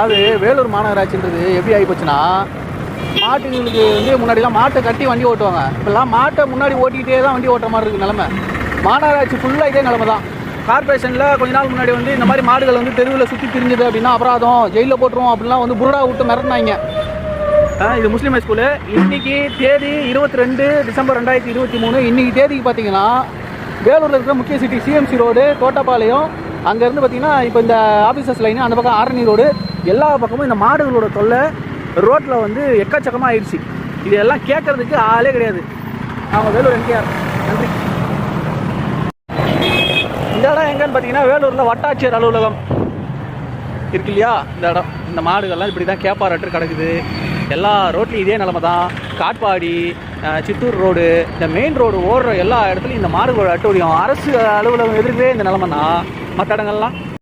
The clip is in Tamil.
அதாவது வேலூர் மாநகராட்சின்றது எப்படி ஆகி போச்சுன்னா மாட்டுங்களுக்கு வந்து முன்னாடிலாம் மாட்டை கட்டி வண்டி ஓட்டுவாங்க. இப்போல்லாம் மாட்டை முன்னாடி ஓட்டிக்கிட்டே தான் வண்டி ஓட்டுற மாதிரி இருக்குது நிலமை. மாநகராட்சி ஃபுல்லாக இதே நிலமை தான். கார்பரேஷனில் கொஞ்ச நாள் முன்னாடி வந்து இந்த மாதிரி மாடுகள் வந்து தெருவில் சுற்றி திரிஞ்சுது அப்படின்னா அபராதம் ஜெயிலில் போட்டுருவோம் அப்படிலாம் வந்து புருடா விட்டு மிரட்டினாங்க. இது முஸ்லீம் ஹை ஸ்கூலு இன்னைக்கு தேதி இருபத்தி ரெண்டு டிசம்பர் ரெண்டாயிரத்தி இருபத்தி மூணு. இன்னைக்கு தேதிக்கு பார்த்தீங்கன்னா வேலூரில் இருக்கிற முக்கிய சிட்டி சிஎம்சி ரோடு தோட்டப்பாளையம் அங்கேருந்து பார்த்தீங்கன்னா இப்போ இந்த ஆஃபீஸர்ஸ் லைன் அந்த பக்கம் ஆரணி ரோடு எல்லா பக்கமும் இந்த மாடுகளோட தொல்லை ரோட்டில் வந்து எக்கச்சக்கமாக ஆயிடுச்சு. இது எல்லாம் கேட்கறதுக்கு ஆளே கிடையாது. அவங்க வேலூர் என்கேஆர் நன்றி. இந்த இடம் எங்கன்னு பார்த்தீங்கன்னா வேலூரில் வட்டாட்சியர் அலுவலகம் இருக்கு இல்லையா? இந்த இடம். இந்த மாடுகள்லாம் இப்படி தான் கேப்பாரட்டு கிடக்குது. எல்லா ரோட்லையும் இதே நிலமை தான். காட்பாடி சித்தூர் ரோடு இந்த மெயின் ரோடு ஓடுற எல்லா இடத்துலையும் இந்த மாடுகளோட அட்டூழியம். அரசு அலுவலகம் எதிர்க்கவே இந்த நிலமைனா ಮಾತಾಡೋಣಲ್ಲ?